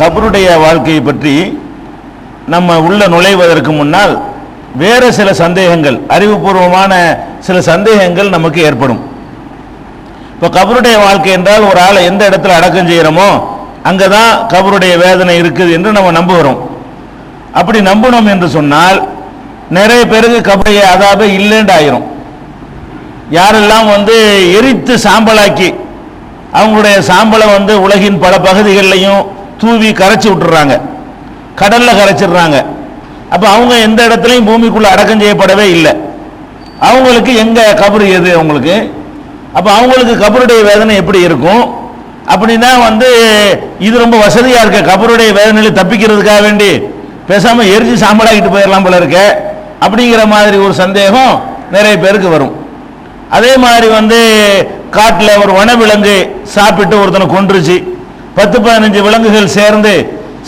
கபருடைய வாழ்க்கையை பற்றி நம்ம உள்ள நுழைவதற்கு முன்னால் வேறு சில சந்தேகங்கள் அறிவுபூர்வமான சில சந்தேகங்கள் நமக்கு ஏற்படும். இப்போ கபருடைய வாழ்க்கை என்றால் ஒரு ஆளை எந்த இடத்துல அடக்கம் செய்கிறோமோ அங்கே தான் கபருடைய வேதனை இருக்குது என்று நம்ம நம்புகிறோம். அப்படி நம்பணும் என்று சொன்னால் நிறைய பேருக்கு கபருடைய அதாபே இல்லைன்னு ஆயிரும். யாரெல்லாம் வந்து எரித்து சாம்பலாக்கி அவங்களுடைய சாம்பலை வந்து உலகின் பல பகுதிகளிலையும் தூவி கரைச்சி விட்டுறாங்க. கடல்ல கரைச்சிடுறாங்க. அப்போ அவங்க எந்த இடத்துலையும் பூமிக்குள்ள அடக்கம் செய்யப்படவே இல்லை. அவங்களுக்கு எங்க கபரு எது அவங்களுக்கு? அப்போ அவங்களுக்கு கபருடைய வேதனை எப்படி இருக்கும்? அப்படின்னா வந்து இது ரொம்ப வசதியா இருக்க. கபருடைய வேதனையில தப்பிக்கிறதுக்காக வேண்டி பேசாம எரிஞ்சு சாம்பலாக்கிட்டு போயிடலாம் போல இருக்க. அப்படிங்கிற மாதிரி ஒரு சந்தேகம் நிறைய பேருக்கு வரும். அதே மாதிரி வந்து காட்டில் ஒரு வனவிலங்கு சாப்பிட்டு ஒருத்தனை கொன்றுச்சு. பத்து பதினஞ்சு விலங்குகள் சேர்ந்து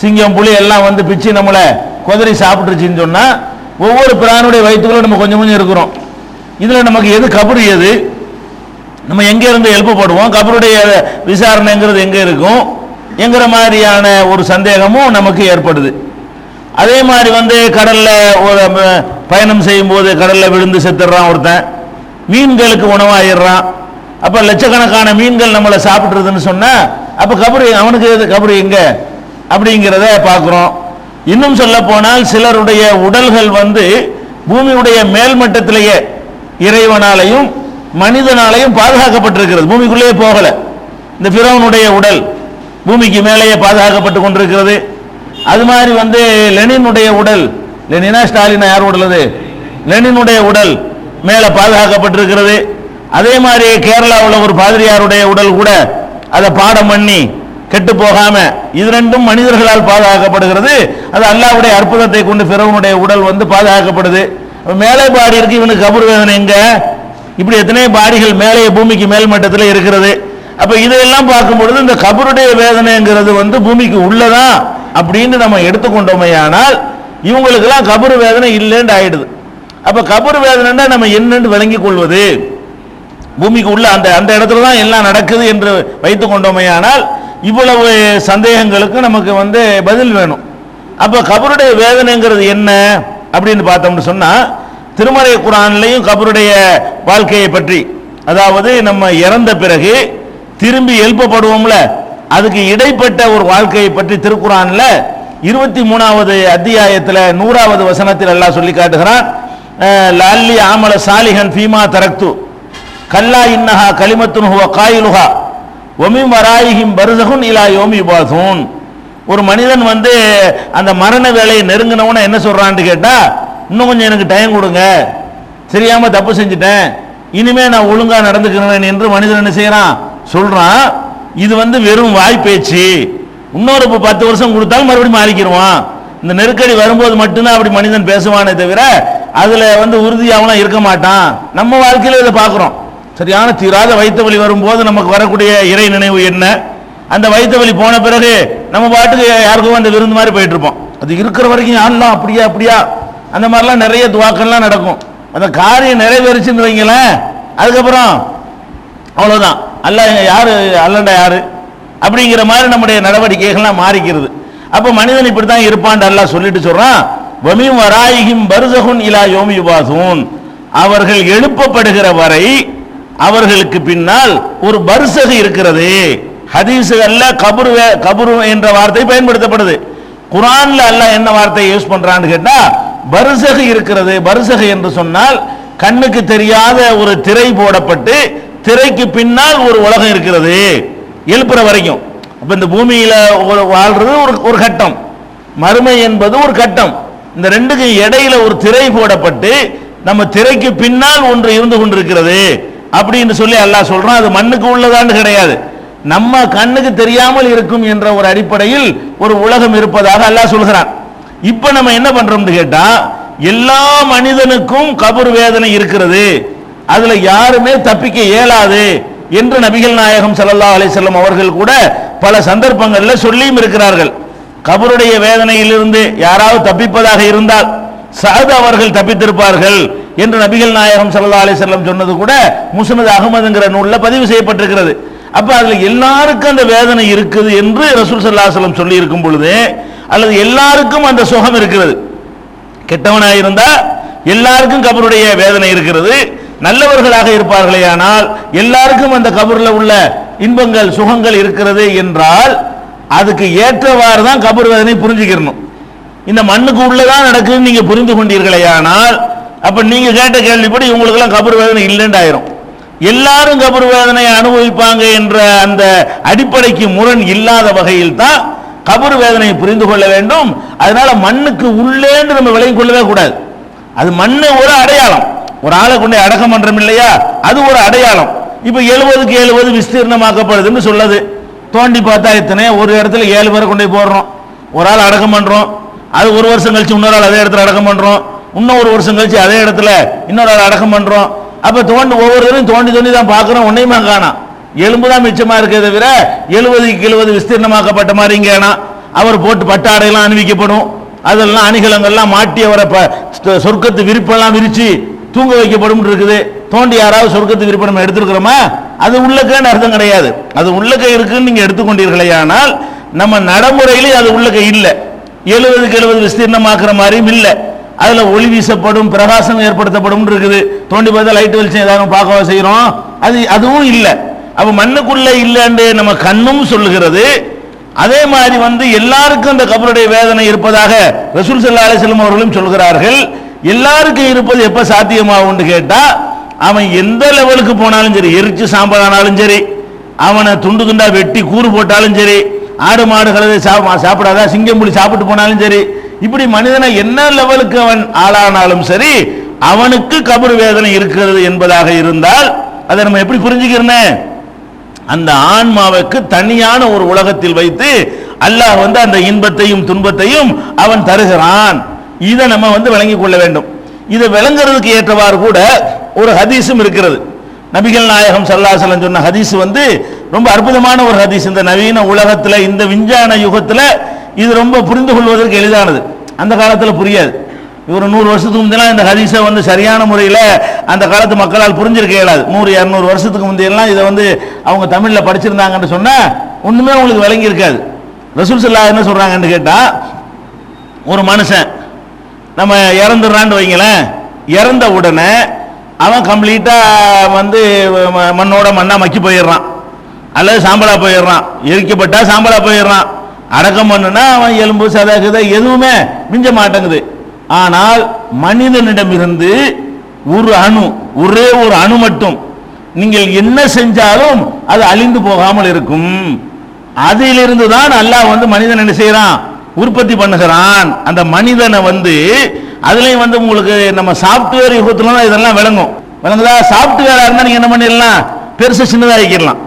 சிங்கம் புலி எல்லாம் வந்து பிச்சு நம்மளை குதிரை சாப்பிட்டுருச்சுன்னு சொன்னால் ஒவ்வொரு பிராணுடைய வயிற்றுக்குள்ள நம்ம கொஞ்சம் கொஞ்சம் இருக்கிறோம். இதில் நமக்கு எது கபடு எது? நம்ம எங்கேருந்து எழுப்பப்படுவோம் கபருடைய விசாரணைங்கிறது எங்கே இருக்கும்? என்கிற மாதிரியான ஒரு சந்தேகமும் நமக்கு ஏற்படுது. அதே மாதிரி வந்து கடலில் ஒரு பயணம் செய்யும்போது கடலில் விழுந்து செத்துடுறான் ஒருத்தன். மீன்களுக்கு உணவாயிடுறான். அப்போ லட்சக்கணக்கான மீன்கள் நம்மளை சாப்பிட்றதுன்னு சொன்னால் அப்ப கபரு அவனுக்கு எது கபரு எங்க? அப்படிங்கிறத பார்க்குறோம். இன்னும் சொல்ல போனால் சிலருடைய உடல்கள் வந்து பூமியுடைய மேல்மட்டத்திலேயே இறைவனாலையும் மனிதனாலையும் பாதுகாக்கப்பட்டிருக்கிறது. பூமிக்குள்ளேயே போகல. இந்த பிறவனுடைய உடல் பூமிக்கு மேலேயே பாதுகாக்கப்பட்டு கொண்டிருக்கிறது. அது மாதிரி வந்து லெனினுடைய உடல் லெனினா ஸ்டாலினா யார் உடல் அது? லெனினுடைய உடல் மேலே பாதுகாக்கப்பட்டிருக்கிறது. அதே மாதிரி கேரளாவில் ஒரு பாதிரியாருடைய உடல் கூட அதை பாடம் பண்ணி கெட்டு போகாம இது ரெண்டும் மனிதர்களால் பாதுகாக்கப்படுகிறது. அது அல்லாஹ்வுடைய அற்புதத்தை கொண்டு பிறவனுடைய உடல் வந்து பாதுகாக்கப்படுது. மேலே பாடி இருக்கு இவனுக்கு கபர் வேதனை எங்க? இப்படி எத்தனையோ பாடிகள் மேலே பூமிக்கு மேல் மட்டத்தில் இருக்கிறது. அப்ப இதையெல்லாம் பார்க்கும் பொழுது இந்த கபருடைய வேதனைங்கிறது வந்து பூமிக்கு உள்ளதான் அப்படின்னு நம்ம எடுத்துக்கொண்டோமையானால் இவங்களுக்கெல்லாம் கபரு வேதனை இல்லைன்னு ஆயிடுது. அப்ப கபரு வேதனைன்னா நம்ம என்னன்னு விளங்கிக் கொள்வது? பூமிக்கு உள்ள அந்த அந்த இடத்துல தான் எல்லாம் நடக்குது என்று வைத்து கொண்டோமையானால் இவ்வளவு சந்தேகங்களுக்கு நமக்கு வந்து பதில் வேணும். அப்போ கபருடைய வேதனைங்கிறது என்ன அப்படின்னு பார்த்தோம்னு சொன்னால் திருமறை குரான்லையும் கபருடைய வாழ்க்கையை பற்றி அதாவது நம்ம இறந்த பிறகு திரும்பி எழுப்பப்படுவோம்ல அதுக்கு இடைப்பட்ட ஒரு வாழ்க்கையை பற்றி திருக்குறான்ல இருபத்தி மூணாவது அத்தியாயத்தில் நூறாவது வசனத்தில் எல்லாம் சொல்லி காட்டுகிறான் லால்லி ஆமல சாலிகன் ஃபீமா தரக்து. கல்லா இன்னஹா கலிமத்துன் ஹுவ காயிலுஹா. ஒமிம் வராயிஹிம் பருதகுன் இலா யோமி பாசூன் ஒரு மனிதன் வந்து அந்த மரண வேலையை நெருங்கினவன என்ன சொல்றான்னு கேட்டா இன்னும் கொஞ்சம் எனக்கு டைம் கொடுங்க. தெரியாம தப்பு செஞ்சுட்டேன். இனிமே நான் ஒழுங்கா நடந்துக்கிறேன் என்று மனிதன் என்ன செய்யறான்? சொல்றான். இது வந்து வெறும் வாய் பேச்சு. இன்னொரு இப்போ பத்து வருஷம் கொடுத்தாலும் மறுபடியும் மாறிக்கிடுவான் இந்த நெருக்கடி வரும்போது மட்டும்தான் அப்படி மனிதன் பேசுவானே தவிர அதுல வந்து உறுதியாகலாம் இருக்க மாட்டான். நம்ம வாழ்க்கையில இதை பார்க்குறோம். சரியான தீராத வைத்த வலி வரும்போது நமக்கு வரக்கூடிய இறை நினைவு என்ன? அந்த வைத்த வலி போன பிறகு நம்ம பாட்டுக்கு யாருக்கும் அந்த விருந்து மாதிரி போயிட்டு இருப்போம் அது இருக்கிற வரைக்கும் யாரெல்லாம் அப்படியா அப்படியா? அந்த மாதிரிலாம் நிறைய துவாக்கம்லாம் நடக்கும். அந்த காரியம் நிறைவேறிச்சுன்னு வைங்களேன் அதுக்கப்புறம் அவ்வளோதான் அல்ல யாரு? அல்லண்டா யாரு? அப்படிங்கிற மாதிரி நம்முடைய நடவடிக்கைகள்லாம் மாறிக்கிறது. அப்போ மனிதன் இப்படி தான் இருப்பான் எல்லாம் சொல்லிட்டு சொல்கிறான் வமியும் வராயிகும் பருதகுன் இலா யோமி யுபாசூன். அவர்கள் எழுப்பப்படுகிற வரை அவர்களுக்கு பின்னால் ஒரு பர்சகு இருக்கிறது. ஹதீஸுகள்ல அல்ல கபுரு கபரு என்ற வார்த்தை பயன்படுத்தப்படுது. குரான்ல அல்லாஹ் என்ன வார்த்தையை யூஸ் பண்றான்னு கேட்டா பர்சகு இருக்கிறது பர்சகு என்று சொன்னால் கண்ணுக்கு தெரியாத ஒரு திரை போடப்பட்டு திரைக்கு பின்னால் ஒரு உலகம் இருக்கிறது. எழுப்புற வரைக்கும். அப்ப இந்த பூமியில வாழ்றது ஒரு ஒரு கட்டம். மறுமை என்பது ஒரு கட்டம். இந்த ரெண்டுக்கும் இடையில ஒரு திரை போடப்பட்டு நம்ம திரைக்கு பின்னால் ஒன்று இருந்து கொண்டிருக்கிறது. அப்படின்னு சொல்லி அல்லாஹ் சொல்றான். அது மண்ணுக்கு உள்ளதான்னு கிடையாது. நம்ம கண்ணுக்கு தெரியாமல் இருக்கும் என்ற ஒரு அடிப்படையில் ஒரு உலகம் இருப்பதாக அல்லாஹ் சொல்கிறான். இப்ப நம்ம என்ன பண்றோம்னு கேட்டா எல்லா மனிதனுக்கும் கபர் வேதனை இருக்கிறது. அதுல யாருமே தப்பிக்க இயலாது என்று நபிகள் நாயகம் சல்லா அலிசல்லம் அவர்கள் கூட பல சந்தர்ப்பங்களில் சொல்லியும் இருக்கிறார்கள். கபருடைய வேதனையிலிருந்து யாராவது தப்பிப்பதாக இருந்தால் சஹது அவர்கள் தப்பித்திருப்பார்கள். என்று நபிகள் நாயகம் சல்லா அலி செல்லம் சொன்னது கூட முசனது அகமதுங்கிற நூலில் பதிவு செய்யப்பட்டிருக்கிறது. அப்ப அதுல எல்லாருக்கும் அந்த வேதனை இருக்குது என்று ரசூல் சல்லா செல்லம் சொல்லி இருக்கும் பொழுது அல்லது எல்லாருக்கும் அந்த சுகம் இருக்கிறது. கெட்டவனாக இருந்தா எல்லாருக்கும் கபருடைய வேதனை இருக்கிறது. நல்லவர்களாக இருப்பார்களே ஆனால் எல்லாருக்கும் அந்த கபரில் உள்ள இன்பங்கள் சுகங்கள் இருக்கிறது என்றால் அதுக்கு ஏற்றவாறு தான் கபர் வேதனை புரிஞ்சுக்கிறணும் இந்த மண்ணுக்கு உள்ளதான் நடக்குதுன்னு நீங்க புரிந்து கொண்டீர்களே ஆனால் அப்ப நீங்க கேட்ட கேள்விப்படி உங்களுக்கெல்லாம் கபர் வேதனை இல்லைன்னு ஆயிரும் எல்லாரும் கபர் வேதனையை அனுபவிப்பாங்க என்ற அந்த அடிப்படைக்கு முரண் இல்லாத வகையில் தான் கபர் வேதனையை புரிந்து கொள்ள வேண்டும். அதனால மண்ணுக்கு உள்ளேன்னு நம்ம விலகி கொள்ளவே கூடாது. அது மண்ணு ஒரு அடையாளம். ஒரு ஆளை கொண்டு போய் அடக்கம் பண்றோம் இல்லையா? அது ஒரு அடையாளம். இப்ப எழுபதுக்கு எழுபது விஸ்தீர்ணமாக்கப்படுதுன்னு சொல்லுது. தோண்டி பார்த்தா எத்தனை? ஒரு இடத்துல ஏழு பேரை கொண்டு போய் போடுறோம். ஒரு ஆள் அடக்கம் பண்றோம். அது ஒரு வருஷம் கழிச்சு இன்னொரு ஆள் அதே இடத்துல அடக்கம் பண்றோம். இன்னும் ஒரு வருஷம் கழிச்சு அதே இடத்துல இன்னொரு ஆள் அடக்கம் பண்றோம். அப்ப தோண்டி ஒவ்வொருத்தரும் தோண்டி தோண்டி தான் பார்க்குறோம். உன்னையுமா காணாம் எலும்பு தான் மிச்சமா இருக்கே தவிர எழுபதுக்கு எழுபது விஸ்தீர்ணமாக்கப்பட்ட மாதிரி இங்கேனா அவர் போட்டு பட்டாடையெல்லாம் அணிவிக்கப்படும். அதெல்லாம் அணிகலங்கள்லாம் மாட்டி அவரை ப- சொர்க்கத்து விரிப்பெல்லாம் விரிச்சு தூங்க வைக்கப்படும் இருக்குது. தோண்டி யாராவது சொர்க்கத்து விருப்பம் நம்ம எடுத்துருக்கிறோமா? அது உள்ளக்கேன்னு அர்த்தம் கிடையாது. அது உள்ளக்க இருக்குன்னு நீங்க எடுத்துக்கொண்டீர்களே ஆனால் நம்ம நடைமுறையிலே அது உள்ளக்க இல்லை. எழுபதுக்கு எழுபது விஸ்தீர்ணமாக்குற மாதிரியும் இல்லை. அதுல ஒளி வீசப்படும் பிரகாசம் ஏற்படுத்தப்படும் இருக்குது தோண்டி பார்த்தா லைட் வெளிச்சம் ஏதாவது பார்க்கவா செய்யறோம்? அது அதுவும் இல்லை. அப்ப மண்ணுக்குள்ள இல்லைன்னு நம்ம கண்ணும் சொல்லுகிறது. அதே மாதிரி வந்து எல்லாருக்கும் அந்த கபருடைய வேதனை இருப்பதாக ரசூல் சல்லா அலிஸ்லம் அவர்களும் சொல்கிறார்கள். எல்லாருக்கும் இருப்பது எப்ப சாத்தியமாகும்னு கேட்டா அவன் எந்த லெவலுக்கு போனாலும் சரி எரிச்சு சாம்பல் ஆனாலும் சரி அவனை துண்டு துண்டா வெட்டி கூறு போட்டாலும் சரி ஆடு மாடுகளை சாப்பிடாதா சிங்கம் புலி சாப்பிட்டு போனாலும் சரி இப்படி மனிதனை என்ன லெவலுக்கு அவன் ஆளானாலும் சரி அவனுக்கு கபர் வேதனை இருக்கிறது என்பதாக இருந்தால் அதை நம்ம எப்படி புரிஞ்சுக்கிறனே அந்த ஆன்மாவுக்கு தனியான ஒரு உலகத்தில் வைத்து அல்லாஹ் வந்து அந்த இன்பத்தையும் துன்பத்தையும் அவன் தருகிறான். இதை நம்ம வந்து விளங்கிக் கொள்ள வேண்டும். இதை விளங்குறதுக்கு ஏற்றவாறு கூட ஒரு ஹதீஸும் இருக்கிறது. நபிகள் நாயகம் சல்லாசலம் சொன்ன ஹதீஸ் வந்து ரொம்ப அற்புதமான ஒரு ஹதீஸ். இந்த நவீன உலகத்தில் இந்த விஞ்ஞான யுகத்தில் இது ரொம்ப புரிந்து கொள்வதற்கு எளிதானது. அந்த காலத்தில் புரியாது. ஒரு நூறு வருஷத்துக்கு முந்தையெல்லாம் இந்த ஹதீஸை வந்து சரியான முறையில் அந்த காலத்து மக்களால் புரிஞ்சிருக்க இயலாது. நூறு இரநூறு வருஷத்துக்கு முந்தையெல்லாம் இதை வந்து அவங்க தமிழில் படிச்சிருந்தாங்கன்னு சொன்னால் ஒன்றுமே அவங்களுக்கு விளங்கி இருக்காது. ரசூல் சல்லா என்ன சொல்கிறாங்கன்னு கேட்டால் ஒரு மனுஷன் நம்ம இறந்துடுறான்னு வைங்களேன் இறந்த உடனே அவன் கம்ப்ளீட்டாக வந்து ம- மண்ணோட மண்ணாக மக்கி போயிடுறான். அல்லது சாம்பலாக போயிடுறான். எரிக்கப்பட்டால் சாம்பலாக போயிடுறான். அடக்கம் பண்ணுனா அவன் எலும்பு சதை எதுவுமே மிஞ்ச மாட்டேங்குது. ஆனால் மனிதனிடமிருந்து ஒரு அணு ஒரே ஒரு அணு மட்டும் நீங்கள் என்ன செஞ்சாலும் அது அழிந்து போகாமல் இருக்கும். அதிலிருந்து தான் அல்லாஹ் வந்து மனிதன் என்ன செய்யறான் உற்பத்தி பண்ணுகிறான். அந்த மனிதனை வந்து அதுலயும் வந்து உங்களுக்கு நம்ம சாஃப்ட்வேர் யுகத்துல தான் இதெல்லாம் விளங்கும். விளங்குதா? சாப்ட்வேரா இருந்தா நீங்க என்ன பண்ணிடலாம்? பெருசு சின்னதாக ஆக்கிடலாம்.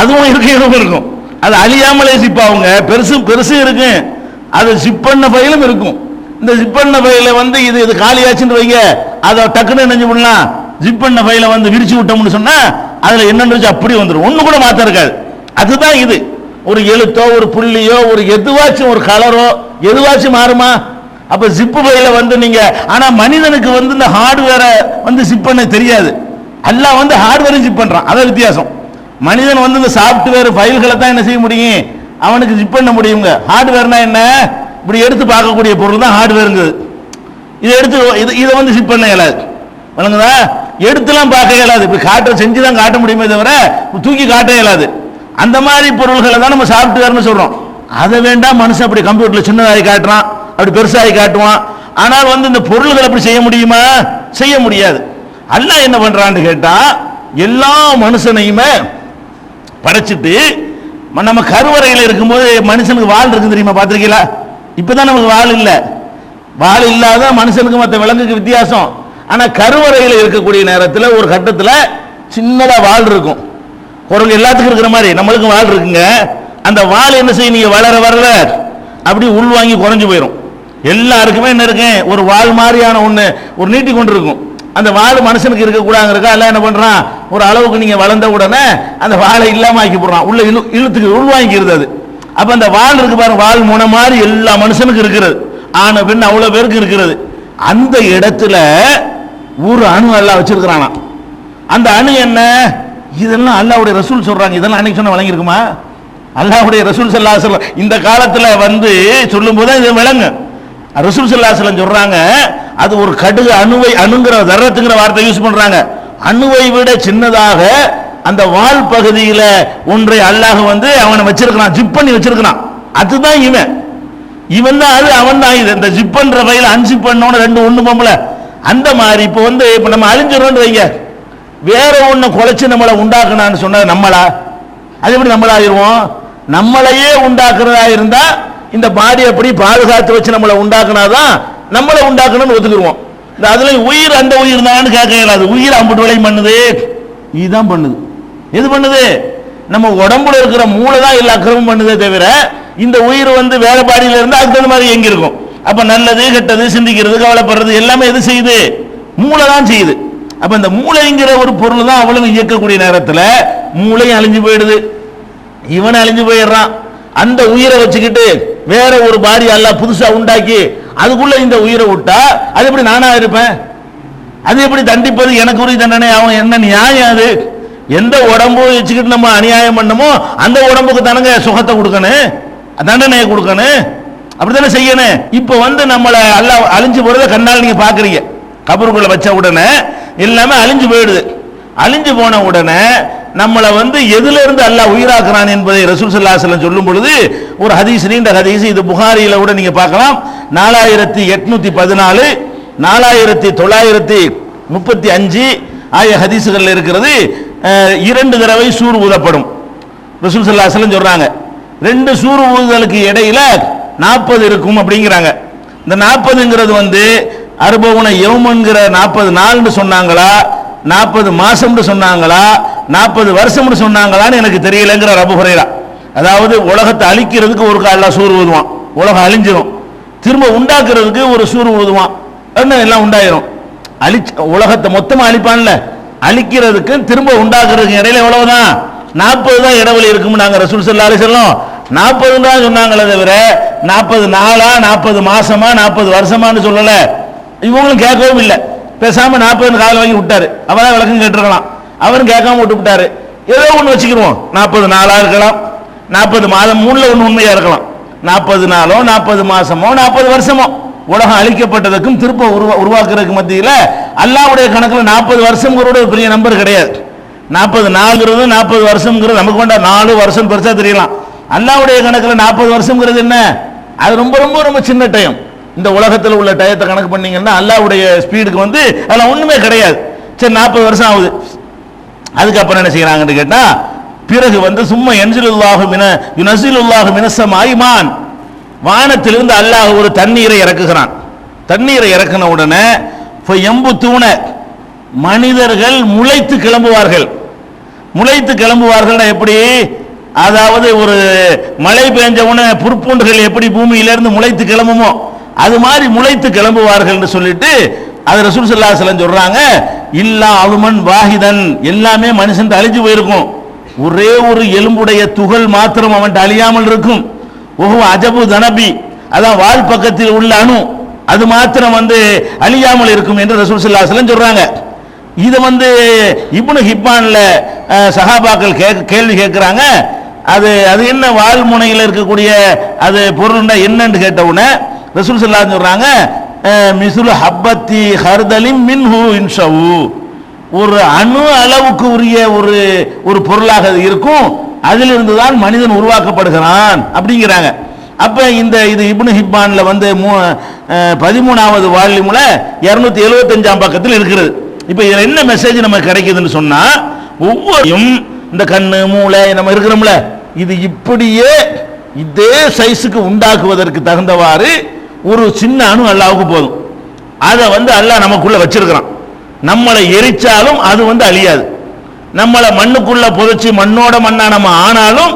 அதுவும் இருக்கு இருக்கும். அது அழியாமலே சிப் ஆகுங்க. பெருசு பெருசு இருக்கு. அது சிப் பண்ண ஃபைலும் இருக்கும். இந்த ஜிப் பண்ண ஃபைல வந்து இது இது காலியாச்சுன்னு வைங்க. அதை டக்குன்னு நினைஞ்சு பண்ணலாம் ஜிப் பண்ண ஃபைல வந்து விரிச்சு விட்டோம்னு சொன்னா அதுல என்னன்னு வச்சு அப்படி வந்துடும் ஒண்ணு கூட மாத்த இருக்காது. அதுதான் இது. ஒரு எழுத்தோ ஒரு புள்ளியோ ஒரு எதுவாச்சும் ஒரு கலரோ எதுவாச்சும் மாறுமா? அப்ப ஜிப்பு ஃபைல வந்து நீங்க ஆனா மனிதனுக்கு வந்து இந்த ஹார்ட்வேரை வந்து ஜிப் பண்ண தெரியாது. எல்லாம் வந்து ஹார்ட்வேரும் ஜிப் பண்றான். அதான் வித்தியாசம். மனிதன் வந்து இந்த சாஃப்ட்வேர் ஃபைல்களை தான் என்ன செய்ய முடியும்? அவனுக்கு ஜிப் பண்ண முடியுங்க. ஹார்ட்வேர்னா என்ன? இப்படி எடுத்து பார்க்கக்கூடிய பொருள் தான் ஹார்ட்வேருங்குது இதை எடுத்து இது இதை வந்து ஜிப் பண்ண இயலாது. வழங்குதா எடுத்துலாம் பார்க்க இயலாது. இப்படி காட்ட செஞ்சு தான் காட்ட முடியுமே தவிர தூக்கி காட்ட இயலாது. அந்த மாதிரி பொருள்களை தான் நம்ம சாஃப்ட்வேர்னு சொல்கிறோம் அதை வேண்டாம் மனுஷன் அப்படி கம்ப்யூட்டரில் சின்னதாகி காட்டுறான் அப்படி பெருசாகி காட்டுவான். ஆனால் வந்து இந்த பொருள்களை அப்படி செய்ய முடியுமா? செய்ய முடியாது. அல்ல என்ன பண்ணுறான்னு கேட்டால் எல்லா மனுஷனையுமே படைச்சிட்டு நம்ம கருவறையில் இருக்கும்போது மனுஷனுக்கு வால் இருக்கு தெரியுமா பார்த்துருக்கீங்களா? இப்போதான் நமக்கு வால் இல்லை. வால் இல்லாத மனுஷனுக்கு மற்ற விலங்குக்கு வித்தியாசம். ஆனால் கருவறையில் இருக்கக்கூடிய நேரத்தில் ஒரு கட்டத்தில் சின்னதாக வால் இருக்கும். குரங்கு எல்லாத்துக்கும் இருக்கிற மாதிரி நம்மளுக்கும் வால் இருக்குங்க. அந்த வால் என்ன செய்யும்? நீங்கள் வளர வளர அப்படி உள்வாங்கி குறைஞ்சு போயிடும் எல்லாருக்குமே என்ன இருக்கு? ஒரு வால் மாதிரியான ஒன்று ஒரு நீட்டி கொண்டு இருக்கும் அந்த வாழ் மனுஷனுக்கு இருக்கக்கூடாங்கிறக்கா எல்லாம் என்ன பண்ணுறான் ஒரு அளவுக்கு நீங்கள் வளர்ந்த உடனே அந்த வாளை இல்லாமல் ஆக்கி போடுறான். உள்ள இழு இழுத்துக்கு உள்வாங்கிக்கிறது அது. அப்போ அந்த வால் இருக்கு பாருங்க வால் முனை மாதிரி எல்லா மனுஷனுக்கும் இருக்கிறது. ஆன பெண் அவ்வளோ பேருக்கு இருக்கிறது. அந்த இடத்துல ஒரு அணு எல்லாம் வச்சிருக்கிறானா? அந்த அணு என்ன? இதெல்லாம் அல்லாவுடைய ரசூல் சொல்றாங்க. இதெல்லாம் அன்னைக்கு சொன்ன வழங்கியிருக்குமா? அல்லாவுடைய ரசூல் சொல்லா சொல்ல இந்த காலத்தில் வந்து சொல்லும்போது தான் இது விளங்கு ரசூல் ஸல்லல்லாஹு சொல்றாங்க அது ஒரு கடுகு அணுவை அணுங்கிற தரத்துங்கிற வார்த்தை யூஸ் பண்றாங்க. அணுவை விட சின்னதாக அந்த வால் பகுதியில் ஒன்றை அல்லாஹ் வந்து அவனை வச்சிருக்கிறான் ஜிப் பண்ணி வச்சிருக்கிறான். அதுதான் இவன். இவன் தான் அது அவன் தான் இது. இந்த ஜிப்பன்ற வகையில் அன்சிப் பண்ணோட ரெண்டு ஒண்ணு பொம்பளை அந்த மாதிரி இப்போ வந்து இப்போ நம்ம அழிஞ்சிடறோம்னு வைங்க. வேற ஒன்று குலைச்சு நம்மளை உண்டாக்கணும்னு சொன்னது நம்மளா? அது எப்படி நம்மளாயிருவோம் நம்மளையே உண்டாக்குறதா இருந்தால் இந்த பாடி எப்படி பாதுகாத்து வச்சு நம்மளை உண்டாக்குனாதான் நம்மளை உண்டாக்கணும்னு ஒத்துக்குருவோம் இந்த அதுல உயிர் அந்த உயிர் தான்னு கேட்க இயலாது. உயிர் அம்புட்டு விளையும் பண்ணுது. இதுதான் பண்ணுது. எது பண்ணுது? நம்ம உடம்புல இருக்கிற மூளை தான் எல்லா கிரமும் பண்ணுதே தவிர இந்த உயிர் வந்து வேற பாடியில இருந்து அதுக்கு தகுந்த மாதிரி எங்க இருக்கும்? அப்ப நல்லது கெட்டது சிந்திக்கிறது கவலைப்படுறது எல்லாமே எது செய்யுது? மூளை தான் செய்யுது. அப்ப இந்த மூளைங்கிற ஒரு பொருள் தான் அவ்வளவு இயக்கக்கூடிய நேரத்துல மூளையும் அழிஞ்சு போயிடுது. இவன் அழிஞ்சு போயிடுறான். அந்த உயிரை வச்சுக்கிட்டு வேற ஒரு பாடி அல்ல புதுசா உண்டாக்கி அதுக்குள்ள இந்த உயிரை விட்டா அது எப்படி நானா இருப்பேன்? அது எப்படி தண்டிப்பது? எனக்கு உரிய தண்டனை அவன் என்ன நியாயம் அது? எந்த உடம்பு வச்சுக்கிட்டு நம்ம அநியாயம் பண்ணமோ அந்த உடம்புக்கு தானங்க சுகத்தை கொடுக்கணும்? தண்டனையை கொடுக்கணும்? அப்படித்தானே செய்யணும்? இப்போ வந்து நம்மளை அல்ல அழிஞ்சு போறத கண்ணால் நீங்க பாக்குறீங்க. கபருக்குள்ள வச்ச உடனே எல்லாமே அழிஞ்சு போயிடுது. அழிஞ்சு போன உடனே நம்மளை வந்து எதுல இருந்து அல்லாஹ் உயிராக்குறான் என்பதை ரசூல் ஸல்லல்லாஹு சொல்லும் பொழுது ஒரு ஹதீஸ் நீண்ட ஹதீஸ் இது புகாரியில கூட நீங்க பார்க்கலாம். நாலாயிரத்தி எட்நூத்தி பதினாலு நாலாயிரத்தி தொள்ளாயிரத்தி முப்பத்தி அஞ்சு ஆகிய ஹதீஸுகள்ல இருக்கிறது இரண்டு தடவை சூர் ஊதப்படும். ரசூல் ஸல்லல்லாஹு சொல்றாங்க ரெண்டு சூர் ஊதுதலுக்கு இடையில நாற்பது இருக்கும் அப்படிங்கிறாங்க. இந்த நாற்பதுங்கிறது வந்து அறுபவுன யௌமன்கிற நாற்பது நாள்னு சொன்னாங்களா நாற்பது மாசம்னு சொன்னாங்களா? நாற்பது வருஷம்னு சொன்னாங்களான்னு எனக்கு தெரியலங்கிற ரபு ஹுரைரா. அதாவது உலகத்தை அழிக்கிறதுக்கு ஒரு காலில் சூறு ஊதுவான். உலகம் அழிஞ்சிரும். திரும்ப உண்டாக்குறதுக்கு ஒரு சூறு ஊதுவான். என்ன எல்லாம் உண்டாயிரும்? அழிச்சு உலகத்தை மொத்தமாக அழிப்பான்ல. அழிக்கிறதுக்கு திரும்ப உண்டாக்குறதுக்கு இடையில எவ்வளவுதான்? நாற்பது தான் இடைவெளி இருக்கும் நாங்கள் ரசூல் ஸல்லல்லாஹு அலைஹி நாற்பது தான் சொன்னாங்களே தவிர நாற்பது நாளா நாற்பது மாசமா நாற்பது வருஷமான்னு சொல்லலை. இவங்களும் கேட்கவும் இல்லை. பேசாம நாற்பது கால வாங்கி விட்டாரு. அவதான் விளக்கம் கேட்டிருக்கலாம். அவரும் கேட்காம விட்டு விட்டாரு. ஏதோ ஒன்று வச்சுக்கிடுவோம் நாற்பது நாளாக இருக்கலாம். நாற்பது மாதம் மூணில் ஒன்று உண்மையாக இருக்கலாம். நாற்பது நாளோ நாற்பது மாசமோ நாற்பது வருஷமோ. உலகம் அழிக்கப்பட்டதுக்கும் திருப்ப உருவா உருவாக்குறதுக்கு மத்தியில் அல்லாவுடைய கணக்கில் நாற்பது வருஷங்கிறோட ஒரு பெரிய நம்பர் கிடையாது. நாற்பது நாளுங்கிறது நாற்பது வருஷம்ங்கிறது நமக்கு வேண்டாம் நாலு வருஷம் பெருசாக தெரியலாம். அல்லாவுடைய கணக்கில் நாற்பது வருஷம்ங்கிறது என்ன? அது ரொம்ப ரொம்ப ரொம்ப சின்ன டைம் இந்த உலகத்தில் உள்ள டயத்தை கணக்கு பண்ணீங்கன்னா அல்லாவுடைய ஸ்பீடுக்கு வந்து அதெல்லாம் ஒண்ணுமே கிடையாது. சரி நாற்பது வருஷம் ஆகுது. அதுக்கப்புறம் என்ன செய்யறாங்கன்னு கேட்டா பிறகு வந்து சும்மா என்சிலுல்லாஹு மின யுனசிலுல்லாஹு மினசம் ஆயுமான். வானத்திலிருந்து அல்லாஹ் ஒரு தண்ணீரை இறக்குகிறான். தண்ணீரை இறக்கின உடனே எம்பு தூண மனிதர்கள் முளைத்து கிளம்புவார்கள். முளைத்து கிளம்புவார்கள் எப்படி? அதாவது ஒரு மழை பெஞ்ச உடனே புற்பூண்டுகள் எப்படி பூமியிலிருந்து முளைத்து கிளம்புமோ? அது மாதிரி முளைத்து கிளம்புவார்கள்னு சொல்லிட்டு அது ரசூல் சல்லா அலைஹி சொல்றாங்க இல்லா அலுமன் வாஹிதன். எல்லாமே மனுஷன் அழிஞ்சு போயிருக்கும். ஒரே ஒரு எலும்புடைய துகள் மாத்திரம் அவன்கிட்ட அழியாமல் இருக்கும். ஓஹோ அஜபு தனபி. அதான் வால் பக்கத்தில் உள்ள அணு. அது மாத்திரம் வந்து அழியாமல் இருக்கும் என்று ரசூல் சல்லா அலைஹி சொல்றாங்க. இது வந்து இப்னு ஹிப்பான்ல சஹாபாக்கள் கேக் கேள்வி கேட்குறாங்க. அது அது என்ன வாழ்முனையில் இருக்கக்கூடிய அது பொருள்னா என்னன்னு கேட்ட உடனே ரசூல் சல்லா சொல்கிறாங்க சொல்றாங்க அஹ், ஹப்பத்தி ஹர்தலின் மின்ஹு இன்ஷவு. ஒரு அணு அளவுக்கு உரிய ஒரு ஒரு பொருளாக இருக்கும். அதிலிருந்து தான் மனிதன் உருவாக்கப்படுகிறான் அப்படிங்கிறாங்க. அப்ப இந்த இது இப்னு ஹிப்பான்ல வந்து மூ- பதிமூணாவது வால்யூம்ல இருநூத்தி எழுபத்தஞ்சாம் பக்கத்தில் இருக்கிறது. இப்ப இதுல என்ன மெசேஜ் நமக்கு கிடைக்குதுன்னு சொன்னா ஒவ்வொரும் இந்த கண்ணு மூளை நம்ம இருக்கிறோம்ல இது இப்படியே இதே சைஸுக்கு உண்டாக்குவதற்கு தகுந்தவாறு ஒரு சின்ன அணு அல்லாவுக்கு போதும். அதை வந்து அல்லாஹ் நமக்குள்ள வச்சிருக்கிறான். நம்மளை எரிச்சாலும் அது வந்து அழியாது. நம்மளை மண்ணுக்குள்ள புதைச்சி மண்ணோட மண்ணா நம்ம ஆனாலும்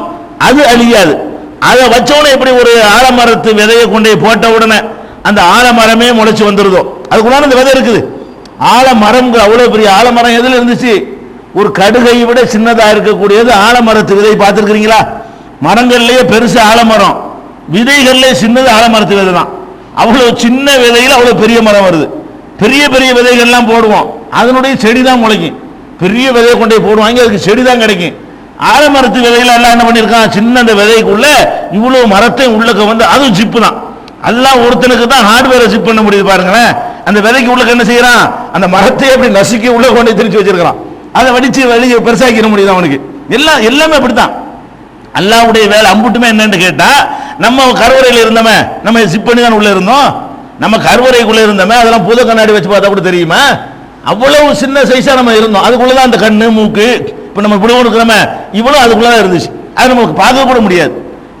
அது அழியாது. அதை வச்சோடனே எப்படி ஒரு ஆலமரத்து விதையை கொண்டு போட்ட உடனே அந்த ஆலமரமே முளைச்சு வந்துருதோ? அதுக்குள்ளான இந்த விதை இருக்குது. ஆலமரம் அவ்வளவு பெரிய ஆலமரம் எதுல இருந்துச்சு? ஒரு கடுகை விட சின்னதா இருக்கக்கூடியது ஆலமரத்து விதை. பார்த்துருக்கிறீங்களா? மரங்கள்லயே பெருசு ஆலமரம். விதைகள்லயே சின்னது ஆலமரத்து விதை தான் அவ்வளவு சின்ன விதையில் அவ்வளவு பெரிய மரம் வருது. பெரிய பெரிய விதைகள்லாம் போடுவோம். அதனுடைய செடி தான் முளைக்கும். பெரிய விதையை கொண்டு போய் போடுவாங்க அதுக்கு செடி தான் கிடைக்கும். ஆலமரத்து விதையில எல்லாம் என்ன பண்ணியிருக்கான்? சின்ன அந்த விதைக்குள்ள இவ்வளவு மரத்தை உள்ளக்க வந்து அதுவும் ஜிப்பு தான். எல்லாம் ஒருத்தனுக்கு தான் ஹார்ட்வேரை ஜிப் பண்ண முடியுது பாருங்களேன். அந்த விதைக்கு உள்ளக்க என்ன செய்யறான்? அந்த மரத்தை அப்படி நசுக்கி உள்ள கொண்டு திரிச்சு வச்சிருக்கான் அதை வடிச்சு வெளியே பெருசாக்கிட முடியுது அவனுக்கு? எல்லாம் எல்லாமே அப்படித்தான். அல்லாவுடைய வேலை அம்புட்டுமே என்னன்னு கேட்டா நம்ம கருவறையில் இருந்தோமே நம்ம ஜிப் பண்ணி தான் உள்ள இருந்தோம். நம்ம கருவறைக்குள்ள இருந்தோமே அதெல்லாம் புது கண்ணாடி வச்சு பார்த்தா கூட தெரியுமா? அவ்வளவு சின்ன சைஸா நம்ம இருந்தோம். அதுக்குள்ளதான் அந்த கண்ணு மூக்கு இப்ப நம்ம இப்படி இருக்கிறோமே இவ்வளவு அதுக்குள்ளதான் இருந்துச்சு. அது நமக்கு பார்க்க கூட முடியாது.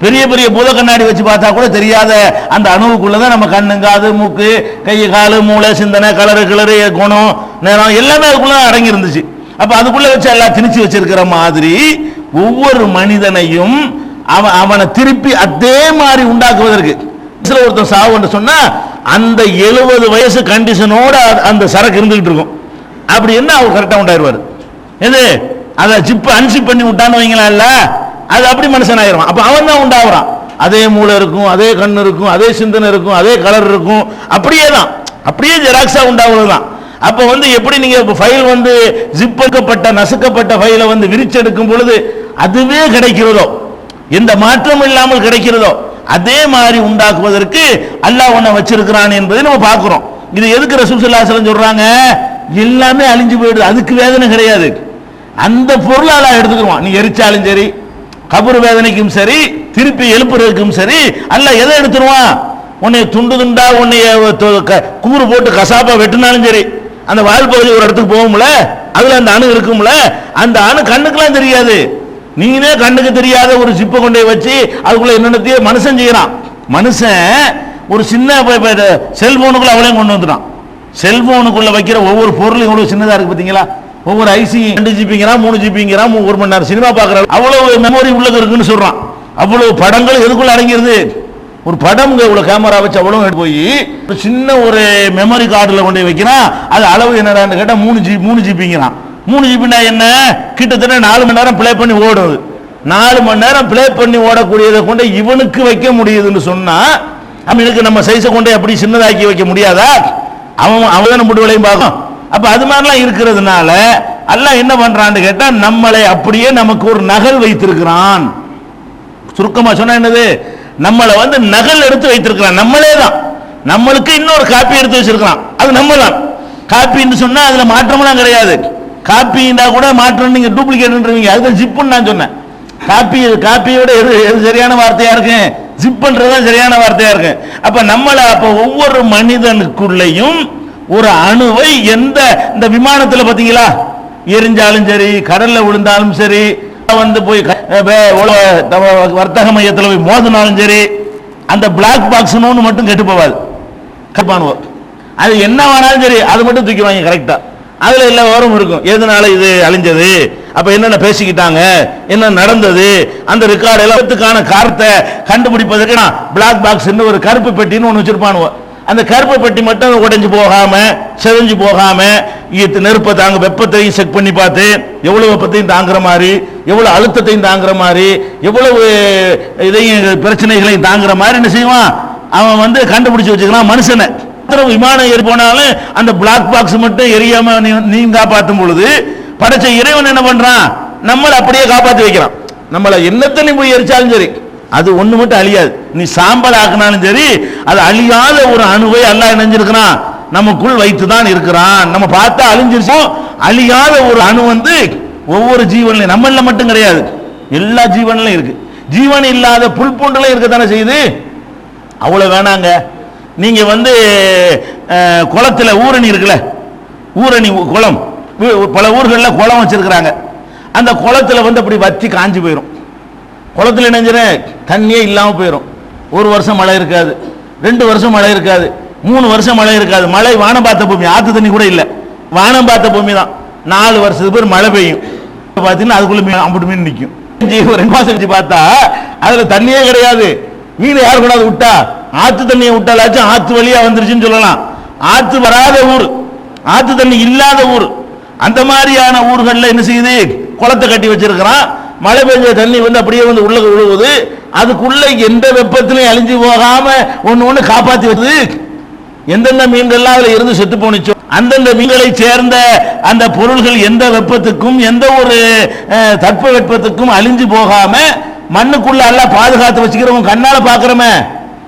பெரிய பெரிய பூத கண்ணாடி வச்சு பார்த்தா கூட தெரியாத அந்த அணுவுக்குள்ளதான் நம்ம கண்ணு காது மூக்கு கை காலு மூளை சிந்தனை கலரு கிளறு குணம் நேரம் எல்லாமே அதுக்குள்ள அடங்கி இருந்துச்சு. அப்ப அதுக்குள்ள வச்சு எல்லாம் திணிச்சு வச்சிருக்கிற மாதிரி ஒவ்வொரு மனிதனையும் அவன் அவனை திருப்பி அதே மாதிரி உண்டாக்குவதற்கு. சில ஒருத்தன் சாவுன்னு சொன்னா அந்த எழுபது வயசு கண்டிஷனோட அந்த சரக்கு இருந்துகிட்டு இருக்கும். அப்படி என்ன அவர் கரெக்டாக உண்டாயிருவார்? எது அதை ஜிப் அன்சிப் பண்ணி விட்டான்னு வைங்களா இல்லை அது அப்படி மனுஷன் ஆயிடுவான் அப்போ அவன் தான் உண்டாகிறான் அதே மூளை இருக்கும் அதே கண் இருக்கும் அதே சிந்தனை இருக்கும் அதே கலர் இருக்கும். அப்படியே தான் அப்படியே ஜெராக்ஸாக உண்டாகிறது தான் அப்போ வந்து எப்படி நீங்க ஃபைல் வந்து ஜிப்பக்கப்பட்ட நசுக்கப்பட்ட ஃபைலை வந்து விரிச்செடுக்கும் பொழுது அதுவே கிடைக்கிறதோ? எந்த மாற்றம் இல்லாமல் கிடைக்கிறதோ? அதே மாதிரி உண்டாக்குவதற்கு அல்லாஹ் உன்னை வச்சிருக்கிறான் என்பதை நம்ம பார்க்கிறோம். இது எதுக்கு ரசூசல்லாசலம் ஸல்லல்லாஹு சொல்றாங்க? எல்லாமே அழிஞ்சு போயிடுது. அதுக்கு வேதனை கிடையாது. அந்த பொருளை அல்லாஹ் எடுத்துக்குவான் நீ எரிச்சாலும் சரி கபர் வேதனைக்கும் சரி திருப்பி எழுப்புறதுக்கும் சரி அல்லாஹ் எதை எடுத்துருவான்? உன்னை துண்டு துண்டா உன்னை தொ- க- கூறு போட்டு கசாப்பா வெட்டினாலும் சரி. அந்த வால் பகுதி ஒரு இடத்துக்கு போகும்ல அதுல அந்த அணு இருக்கும்ல அந்த அணு கண்ணுக்கெல்லாம் தெரியாது. நீனே கண்ணுக்கு தெரியாத ஒரு சிப்பை கொண்டே வச்சு அதுக்குள்ள என்னென்னத்தையோ மனுஷன் செய்யறான். மனுஷன் ஒரு சின்ன செல்போனுக்குள்ள அவளையும் கொண்டு வந்துட்டான். செல்போனுக்குள்ள வைக்கிற ஒவ்வொரு பொருளும் இவ்வளவு சின்னதா இருக்கு பாத்தீங்களா? ஒவ்வொரு ஐசி ரெண்டு ஜிபிங்கிறான் மூணு ஜிபிங்கிறான் ஒரு மணி நேரம் சினிமா பார்க்கறான் அவ்வளவு மெமரி உள்ளது இருக்குன்னு சொல்றான். அவ்வளவு படங்கள் எதுக்குள்ள அடங்கிருது ஒரு படம் இவ்வளோ கேமரா வச்சு அவ்வளோ எடுத்து போய் ஒரு சின்ன ஒரு மெமரி கார்டில் கொண்டு போய் வைக்கிறான் அது அளவு என்னடான்னு கேட்டால் மூணு ஜி மூணு ஜிபிங்கிறான் மூணு ஜிபினா என்ன? கிட்டத்தட்ட நாலு மணி நேரம் ப்ளே பண்ணி ஓடுது நாலு மணி நேரம் ப்ளே பண்ணி ஓடக்கூடியதை கொண்டு இவனுக்கு வைக்க முடியுதுன்னு சொன்னால் அவனுக்கு நம்ம சைஸை கொண்டு அப்படி சின்னதாக்கி வைக்க முடியாதா? அவன் அவன் முடிவுகளையும் பார்க்கும். அப்போ அது மாதிரிலாம் இருக்கிறதுனால எல்லாம் என்ன பண்ணுறான்னு கேட்டால் நம்மளை அப்படியே நமக்கு ஒரு நகல் வைத்திருக்கிறான். சுருக்கமாக சொன்னால் என்னது? நம்மளை வந்து நகல் எடுத்து வைத்திருக்கிறான். நம்மளே தான் நம்மளுக்கு இன்னொரு காப்பி எடுத்து வச்சிருக்கிறான். அது நம்ம தான் காப்பின்னு சொன்னால் அதில் மாற்றமெல்லாம் கிடையாது. காப்பின்னா கூட மாற்றம் நீங்கள் டூப்ளிகேட்ன்றீங்க அதுக்கு ஜிப்புன்னு நான் சொன்னேன். காப்பி காப்பியோட எது எது சரியான வார்த்தையாக இருக்கு? ஜிப் தான் சரியான வார்த்தையாக இருக்கு. அப்போ நம்மளை அப்போ ஒவ்வொரு மனிதனுக்குள்ளேயும் ஒரு அணுவை எந்த இந்த விமானத்தில் பார்த்தீங்களா எரிஞ்சாலும் சரி கடலில் விழுந்தாலும் சரி வந்து போய் க- வர்த்தக மையத்தில் போய் மோதினாலும் சரி அந்த பிளாக் ஒன்று மட்டும் கெட்டு போவாது. கப்பானுவோம் அது என்ன வேணாலும் சரி அது மட்டும் தூக்கி வாங்கி கரெக்டாக அதில் எல்லா விவரமும் இருக்கும். எதனால இது அழிஞ்சது? அப்போ என்னென்ன பேசிக்கிட்டாங்க? என்ன நடந்தது? அந்த ரெக்கார்டு எல்லாத்துக்கான காரத்தை கண்டுபிடிப்பதற்கு நான் பிளாக் பாக்ஸ் ஒரு கருப்பு பெட்டின்னு ஒன்று வச்சிருப்பானுவோ. அந்த கருப்பு பெட்டி மட்டும் உடைஞ்சு போகாம செதஞ்சு போகாம நெருப்பை தாங்க வெப்பத்தையும் செக் பண்ணி பார்த்து எவ்வளவு வெப்பத்தையும் தாங்குற மாதிரி எவ்வளவு அழுத்தத்தையும் தாங்குற மாதிரி எவ்வளவு இதையும் பிரச்சனைகளையும் தாங்குற மாதிரி என்ன செய்வான்? அவன் வந்து கண்டுபிடிச்சு வச்சுக்கலாம் மனுஷனை. விமானம் ஏறி போனாலும் அந்த பிளாக் பாக்ஸ் மட்டும் எரியாம நீ- காப்பாற்றும் பொழுது படைச்ச இறைவன் என்ன பண்றான்? நம்மளை அப்படியே காப்பாற்றி வைக்கிறான். நம்மளை என்னத்தை நீ போய் எரிச்சாலும் சரி. அது ஒண்ணு மட்டும் அழியாது. நீ சாம்பல் ஆக்கினாலும் சரி அது அழியாத ஒரு அணுவை அல்லாஹ் இணைஞ்சிருக்கிறான் நமக்குள் வைத்து தான் இருக்கிறான். நம்ம பார்த்தா அழிஞ்சிருச்சோம் அழியாத ஒரு அணு வந்து ஒவ்வொரு ஜீவன்லையும் நம்மள மட்டும் கிடையாது. எல்லா ஜீவன்லையும் இருக்கு. ஜீவன் இல்லாத புல் இருக்க தானே செய்யுது? அவ்வளோ வேணாங்க. நீங்கள் வந்து குளத்தில் குளத்துல ஊரணி இருக்குல்ல? ஊரணி குளம். பல ஊர்களில் குளம் வச்சிருக்கிறாங்க. அந்த குளத்துல வந்து அப்படி வத்தி காஞ்சி போயிடும் குளத்துல நினைஞ்சிட தண்ணியே இல்லாமல் போயிடும் ஒரு வருஷம் மழை இருக்காது. ரெண்டு வருஷம் மழை இருக்காது. மூணு வருஷம் மழை இருக்காது. மழை வானம் பார்த்த பூமி ஆற்று தண்ணி கூட இல்லை. வானம் பார்த்த பூமி தான். நாலு வருஷத்துக்கு பேர் மழை பெய்யும். பார்த்தீங்கன்னா அதுக்குள்ள மீன் அம்புட்டு மீன் நிற்கும் ஒரு ரெண்டு மாசம் கழிச்சு பார்த்தா அதில் தண்ணியே கிடையாது. மீன் யார் கூடாது விட்டா? ஆற்று தண்ணியை விட்டாலாச்சும் ஆற்று வழியா வந்துருச்சுன்னு சொல்லலாம். ஆற்று வராத ஊர். ஆற்று தண்ணி இல்லாத ஊர். அந்த மாதிரியான ஊர்களில் என்ன செய்யுது? குளத்தை கட்டி வச்சிருக்கிறான். மழை பெஞ்ச தண்ணி வந்து அப்படியே வந்து உள்ள விழுவுது. அதுக்குள்ள எந்த வெப்பத்திலையும் அழிஞ்சு போகாம ஒன்று ஒன்று காப்பாற்றி வருது. எந்தெந்த மீன்கள்லாம் அதில் இருந்து செத்து போனுச்சோ அந்தந்த மீன்களை சேர்ந்த அந்த பொருள்கள் எந்த வெப்பத்துக்கும் எந்த ஒரு தட்ப வெப்பத்துக்கும் அழிஞ்சு போகாம மண்ணுக்குள்ள எல்லாம் பாதுகாத்து வச்சுக்கிறவங்க கண்ணால பாக்குறோமே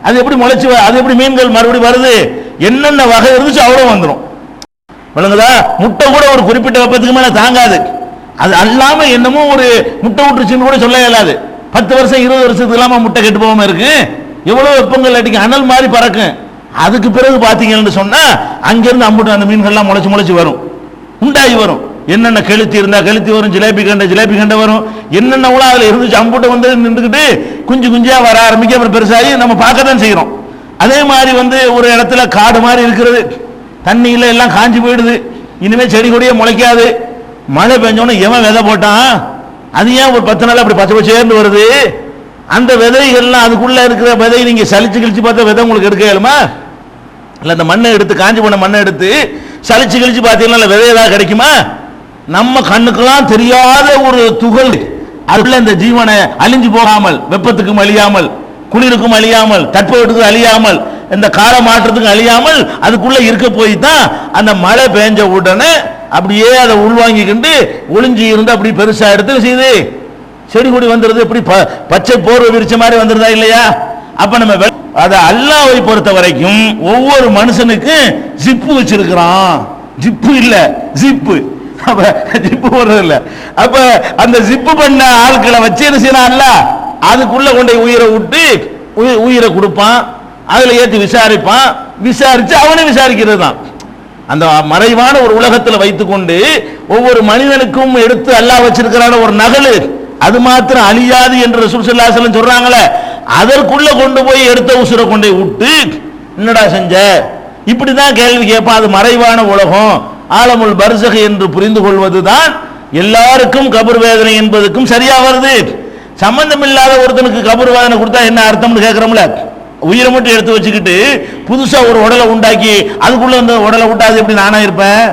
அது எப்படி முளைச்சு வ- அது எப்படி மீன்கள் மறுபடியும் வருது? என்னென்ன வகை இருந்துச்சு அவ்வளோ வந்துடும் விளங்குதா? முட்டை கூட ஒரு குறிப்பிட்ட வெப்பத்துக்கு மேலே தாங்காது. அது அல்லாம என்னமோ ஒரு முட்டை விட்டுருச்சுன்னு கூட சொல்ல இயலாது பத்து வருஷம் இருபது வருஷத்துக்கு இல்லாம முட்டை கெட்டு போகாம இருக்கு. எவ்வளவு வெப்பங்கள் அடிக்கும் அனல் மாதிரி பறக்கும். அதுக்கு பிறகு பாத்தீங்கன்னு சொன்னா அங்கிருந்து அம்புட்டு அந்த மீன்கள்லாம் முளைச்சு முளைச்சு வரும். உண்டாகி வரும். என்னென்ன கெளுத்தி இருந்தா கெளுத்தி வரும் ஜிலேபி கண்டை ஜிலேபி கண்டை வரும். என்னென்ன உலா அதுல இருந்துச்சு அம்புட்டு வந்து நின்றுக்கிட்டு குஞ்சு குஞ்சாக வர ஆரம்பிக்க அப்புறம் பெருசாகி நம்ம பார்க்க தான் செய்யறோம் அதே மாதிரி வந்து ஒரு இடத்துல காடு மாதிரி இருக்கிறது. தண்ணியில் எல்லாம் காஞ்சி போயிடுது. இனிமே செடி கொடியே முளைக்காது. மழை பெஞ்சோன்னு எவன் விதை போட்டான்? அது ஏன் ஒரு பத்து நாள் அப்படி பச்சை பச்சேர்ந்து வருது? அந்த விதைகள்லாம் அதுக்குள்ள இருக்கிற விதை நீங்க சலிச்சு கிழிச்சு பார்த்தா விதை உங்களுக்கு எடுக்க இயலுமா? இல்ல அந்த மண்ணை எடுத்து காஞ்சி போன மண்ணை எடுத்து சலிச்சு கிழிச்சு பார்த்தீங்கன்னா விதை ஏதாவது கிடைக்குமா? நம்ம கண்ணுக்கெல்லாம் தெரியாத ஒரு துகள். அதுக்குள்ள இந்த ஜீவனை அழிஞ்சு போகாமல் வெப்பத்துக்கும் அழியாமல் குளிருக்கும் அழியாமல் தட்பவெட்டுக்கும் அழியாமல் இந்த கால மாற்றத்துக்கும் அழியாமல் அதுக்குள்ள இருக்க போய் தான் அந்த மழை பெஞ்ச உடனே அப்படியே அதை உள்வாங்கிக்கிண்டு ஒளிஞ்சி இருந்து அப்படி பெருசாக எடுத்து செய்யுது? செடி கொடி வந்துருது. இப்படி ப- பச்சை போர்வை விரிச்ச மாதிரி வந்துருதா இல்லையா? அப்ப நம்ம அதை அல்லாவை பொறுத்த வரைக்கும் ஒவ்வொரு மனுஷனுக்கும் ஜிப்பு வச்சிருக்கிறான். ஜிப்பு இல்ல ஜிப்பு. அப்ப ஜிப்பு போடுறது இல்ல. அப்ப அந்த ஜிப்பு பண்ண ஆட்களை வச்சு என்ன செய்யறான்ல அதுக்குள்ள கொண்டு போய் உயிரை விட்டு உயிரை கொடுப்பான். அதுல ஏற்றி விசாரிப்பான். விசாரிச்சு அவனை விசாரிக்கிறது தான் அந்த மறைவான ஒரு உலகத்தில் வைத்துக்கொண்டு ஒவ்வொரு மனிதனுக்கும் எடுத்து அல்லாஹ் வச்சிருக்கிறான ஒரு நகலு. அது மாத்திரம் அழியாது என்று ரசூல் ஸல்லல்லாஹு அலைஹி சொல்றாங்களே அதற்குள்ள கொண்டு போய் எடுத்த உசுரை கொண்டு போய் விட்டு என்னடா செஞ்ச? இப்படிதான் கேள்வி கேட்பான் அது மறைவான உலகம். ஆலமுல் பர்சக என்று புரிந்து கொள்வதுதான் எல்லாருக்கும் கபர் வேதனை என்பதுக்கும் சரியா வருது. சம்பந்தம் இல்லாத ஒருத்தனுக்கு கபர் வேதனை கொடுத்தா என்ன அர்த்தம்னு கேட்கிறோம்ல? உயிரை மட்டும் எடுத்து வச்சுக்கிட்டு புதுசாக ஒரு உடலை உண்டாக்கி அதுக்குள்ளே அந்த உடலை விட்டாது எப்படி நானாக இருப்பேன்?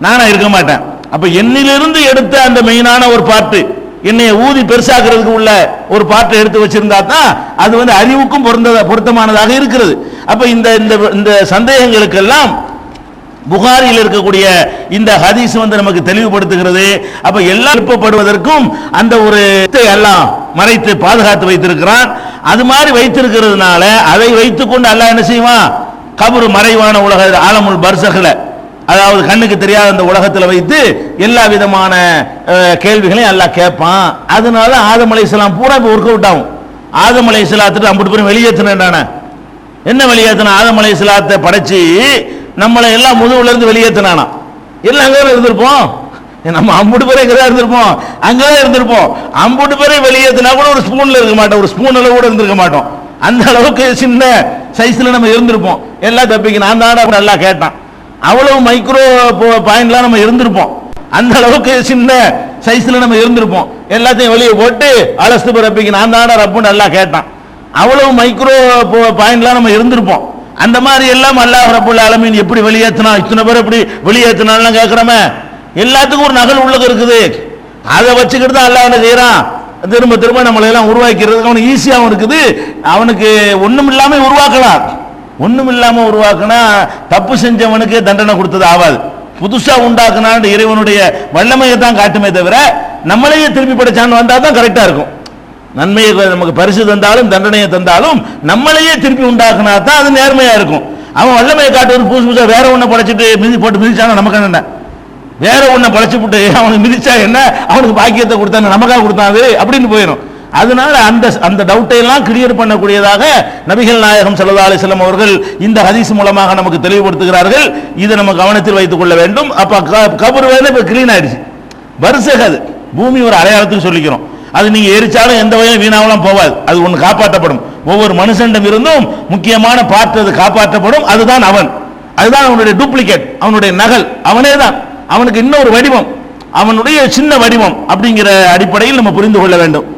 நானாக இருக்க மாட்டேன். அப்போ என்னிலிருந்து எடுத்த அந்த மெயினான ஒரு பாட்டு என்னை ஊதி பெருசாக்குறதுக்கு உள்ள ஒரு பாட்டை எடுத்து வச்சிருந்தா தான் அது வந்து அறிவுக்கும் பொருந்த பொருத்தமானதாக இருக்கிறது. அப்போ இந்த இந்த இந்த சந்தேகங்களுக்கெல்லாம் புகாரியில் இருக்கக்கூடிய இந்த ஹதீஸ் வந்து நமக்கு தெளிவுபடுத்துகிறது. அப்ப எல்லா எழுப்பப்படுவதற்கும் அந்த ஒரு எல்லாம் மறைத்து பாதுகாத்து வைத்திருக்கிறான். அது மாதிரி வைத்திருக்கிறதுனால அதை வைத்துக்கொண்டு அல்லாஹ் என்ன செய்வான் கபரு மறைவான உலக ஆலமுல் பர்சகல அதாவது கண்ணுக்கு தெரியாத அந்த உலகத்தில் வைத்து எல்லா விதமான கேள்விகளையும் எல்லாம் கேட்பான். அதனால ஆதம் அலைஹிஸ்ஸலாம் பூரா இப்போ ஒர்க் அவுட் ஆகும். ஆதம் அலைஹிஸ்ஸலாத்துட்டு அம்புட்டு பேரும் வெளியேற்றினேன் என்ன வெளியேற்றின ஆதம் அலைஹிஸ்ஸலாத்தை படைச்சு நம்மளை எல்லாம் முதுகுல இருந்து வெளியேற்றினானா எல்லாம் அங்கே இருந்திருப்போம். நம்ம அம்புட்டு பேரும் இங்கே தான் இருந்திருப்போம். அங்கே தான் இருந்திருப்போம். அம்புட்டு பேரை வெளியேற்றினா கூட ஒரு ஸ்பூன்ல இருக்க மாட்டோம். ஒரு ஸ்பூன் அளவு கூட இருந்திருக்க மாட்டோம். அந்த அளவுக்கு சின்ன சைஸ்ல நம்ம இருந்திருப்போம். எல்லாம் தப்பிக்கு. நான் தான் நல்லா கேட்டான். அவ்வளவு மைக்ரோ பாயிண்ட்லாம் நம்ம இருந்திருப்போம். அந்த அளவுக்கு சின்ன சைஸ்ல நம்ம இருந்திருப்போம். எல்லாத்தையும் வெளியே போட்டு அலசு பிறப்பிக்கு. நான் தானே ரப்புன்னு நல்லா கேட்டான். அவ்வளவு மைக்ரோ பாயிண்ட்லாம் நம்ம இருந்திருப்போம். அந்த மாதிரி எல்லாம் அல்லாஹ் ரபுல் ஆலமீன் எப்படி வெளியேற்றினா இத்தனை பேர் எப்படி வெளியேற்றினாலும் கேட்குறோமே. எல்லாத்துக்கும் ஒரு நகல் உள்ளது இருக்குது. அதை வச்சுக்கிட்டு தான் அல்லாஹ் என்ன செய்கிறான் திரும்ப திரும்ப நம்மளை எல்லாம் உருவாக்கிறதுக்கு அவனுக்கு ஈஸியாகவும் இருக்குது. அவனுக்கு ஒன்றும் இல்லாமல் உருவாக்கலாம் ஒன்றும் இல்லாமல் உருவாக்கினா தப்பு செஞ்சவனுக்கு தண்டனை கொடுத்தது ஆகாது புதுசாக உண்டாக்குனான்னு இறைவனுடைய வல்லமையை தான் காட்டுமே தவிர நம்மளையே திருப்பி படைச்சான்னு வந்தால் தான் கரெக்டாக இருக்கும். நன்மையை நமக்கு பரிசு தந்தாலும் தண்டனையை தந்தாலும் நம்மளையே திருப்பி உண்டாக்குனா தான் அது நேர்மையா இருக்கும். அவன் வல்லமையை காட்டுவது புதுசு புதுசாக வேற ஒன்றை படைச்சிட்டு மிதி போட்டு மிதிச்சானா நமக்கு என்ன? வேற ஒன்றை படைச்சு போட்டு அவனுக்கு மிதிச்சா என்ன? அவனுக்கு பாக்கியத்தை கொடுத்தான நமக்காக கொடுத்தான் அது? அப்படின்னு போயிடும் அதனால அந்த அந்த டவுட்டை எல்லாம் கிளியர் பண்ணக்கூடியதாக நபிகள் நாயகம் சல்லா அலைஹி அவர்கள் இந்த ஹதீஸ் மூலமாக நமக்கு தெளிவுபடுத்துகிறார்கள். இதை நம்ம கவனத்தில் வைத்துக் கொள்ள வேண்டும். அப்ப க- கபர் வேலை இப்ப கிளீன் ஆயிடுச்சு. வருஷக அது. பூமி ஒரு அடையாளத்துக்கு சொல்லிக்கிறோம். அது நீங்க எரிச்சாலும் எந்த வகையிலும் வீணாவெல்லாம் போவாது. அது ஒன்று காப்பாற்றப்படும். ஒவ்வொரு மனுஷனிடம் இருந்தும் முக்கியமான பாட்டு அது காப்பாற்றப்படும். அதுதான் அவன். அதுதான் அவனுடைய டூப்ளிகேட் அவனுடைய நகல். அவனே தான் அவனுக்கு இன்னொரு வடிவம். அவனுடைய சின்ன வடிவம் அப்படிங்கிற அடிப்படையில் நம்ம புரிந்து கொள்ள வேண்டும்.